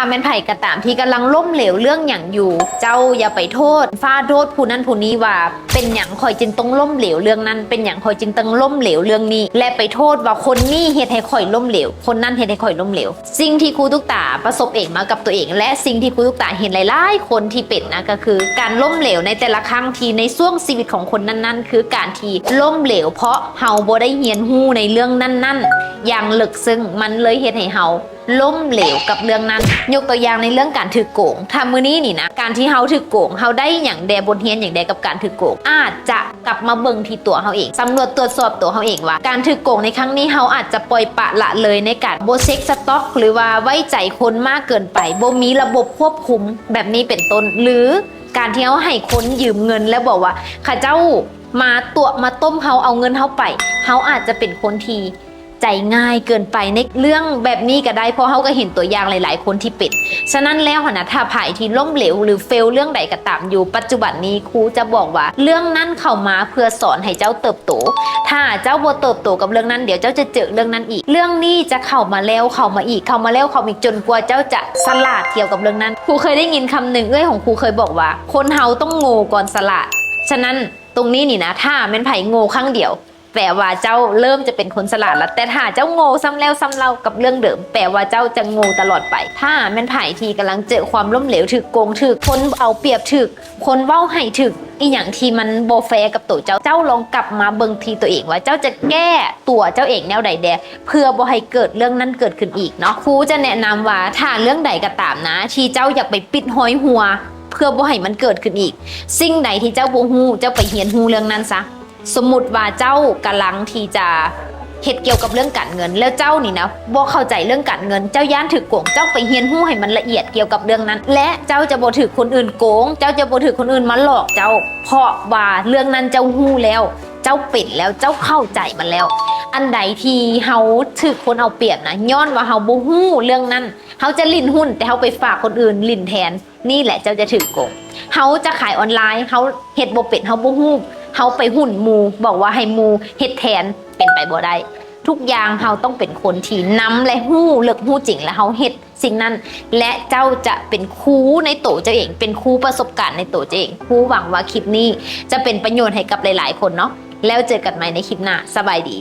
ถ้าแม่นไผ่กระตามที่กำลังล้มเหลวเรื่องอย่างอยู่ เจ้าอย่าไปโทษฟาโทษผู้นั้นผู้นี้ว่า เป็นอย่างคอยจึงต้องล้มเหลวเรื่องนั้น เป็นอย่างคอยจึงต้องล้มเหลวเรื่องนี้ และไปโทษว่าคนนี้เหตุให้คอยล้มเหลว คนนั้นเหตุให้คอยล้มเหลว สิ่งที่ครูตุกตาประสบเองมากับตัวเอง และสิ่งที่ครูตุกตาเห็นหลายๆคนที่เป็นนะก็คือ การล้มเหลวในแต่ละครั้งที่ในช่วงชีวิตของคนนั้น ๆ คือการที่ล้มเหลว เพราะเฮาบ่ได้เฮียนฮู้ในเรื่องนั้นๆ อย่างลึกซึ้งมันเลยเฮ็ดให้เฮา ล้มเหลวกับเรื่องนั้น ยกตัวอย่างในเรื่องการถือโกงถ้ามือนี้นี่นะการที่เฮาถือโกงเฮาได้อย่างแดบทเรียนอย่างใดกับการถือโกงอาจจะกลับมาเบิ่งที่ตัวเฮาเองสำรวจตรวจสอบตัวเฮาเองว่า การถือโกงในครั้งนี้เฮาอาจจะปล่อยปะละเลยในการโบเช็คสต็อก หรือว่าไว้ใจคนมากเกินไปโบมีระบบควบคุมแบบนี้เป็นต้น หรือการที่เขาให้คนยืมเงินแล้วบอกว่าข้าเจ้ามาตัวมาต้มเขาเอาเงินเขาไปเขาอาจจะเป็นคนที ใจง่ายเกินไปในเรื่องแบบนี้ก็ได้เพราะเขาก็เห็นตัวอย่างหลาย ๆ คนที่ป็นฉะนั้นแล้วนะถ้าผ่ายที่ล้มเหลวหรือเฟลเรื่องใดก็ตามอยู่ ปัจจุบันนี้ครูจะบอกว่า เรื่องนั้นเข้ามาเพื่อสอนให้เจ้าเติบโต ถ้าเจ้าบ่เติบโตกับเรื่องนั้นเดี๋ยวเจ้าจะเจอเรื่องนั้นอีก เรื่องนี้จะเข้ามาแล้วเข้ามาอีกเข้ามาแล้วเข้ามาอีกจนกว่าเจ้าจะสลาดเกี่ยวกับเรื่องนั้นครูเคยได้ยินคำหนึ่งเอ้ยของครูเคยบอกว่า คนเฮาต้องโง่ก่อนสลาดฉะนั้นตรงนี้นี่นะถ้าแม่นไผ่โง่ครั้งเดียว แปลว่าเจ้าเริ่มจะเป็นคนสลาดแล้วแต่ถ้าเจ้าโง่ซ้ำแล้วซ้ำเล่ากับเรื่องเดิม แปลว่าเจ้าจะโง่ตลอดไป ถ้าแม่นไผ่ที่กำลังเจอความล้มเหลวถึกโกงถึกคนเอาเปรียบถึกคนเว้าให้ถึกอีหยังที่มันโบแฟกับตัวเจ้าเจ้าลองกลับมาเบิ่งทีตัวเองว่าเจ้าจะแก้ตัวเจ้าเองแนวใดแดเพื่อบ่ให้เกิดเรื่องนั้นเกิดขึ้นอีกเนาะครูจะแนะนำว่าถ้าเรื่องใดก็ตามนะ ที่เจ้าอยากไปปิดห้อยหัว เพื่อบ่ให้มันเกิดขึ้นอีก สิ่งใดที่เจ้าบ่ฮู้เจ้าไปเรียนฮู้เรื่องนั้นซะ สมมติว่าเจ้ากำลังที่จะเฮ็ดเกี่ยวกับเรื่องการเงิน แล้วเจ้านี่นะบ่เข้าใจเรื่องการเงิน เจ้าย่านถือโกงเจ้าไปเรียนรู้ให้มันละเอียดเกี่ยวกับเรื่องนั้น และเจ้าจะบ่ถือคนอื่นโกง เจ้าจะบ่ถือคนอื่นมาหลอกเจ้า เพราะว่าเรื่องนั้นเจ้าฮู้แล้ว เจ้าเป็นแล้วเจ้าเข้าใจมันแล้ว อันใดที่เฮาถือคนเอาเปรียบนะย้อนว่าเฮาบ่ฮู้เรื่องนั้นเฮาจะลิ้นหุ้นแต่เฮาไปฝากคนอื่นลิ้นแทน นี่แหละเจ้าจะถือโกงเฮาจะขายออนไลน์เฮาเฮ็ดบ่เป็นเฮาบ่ฮู้ เฮาไปหุ่นมูบอกว่าให้มูเฮ็ดแทนเป็นไปบ่ได้ทุกอย่างเฮาต้องเป็นคนที่นำและฮู้เลิกฮู้จริงและเฮาเฮ็ดสิ่งนั้น และเจ้าจะเป็นครูในโตเจ้าเอง เป็นครูประสบการณ์ในโตเจ้าเองครูหวังว่าคลิปนี้จะเป็นประโยชน์ให้กับหลาย ๆ คนเนาะแล้วเจอกันใหม่ในคลิปหน้าสบายดี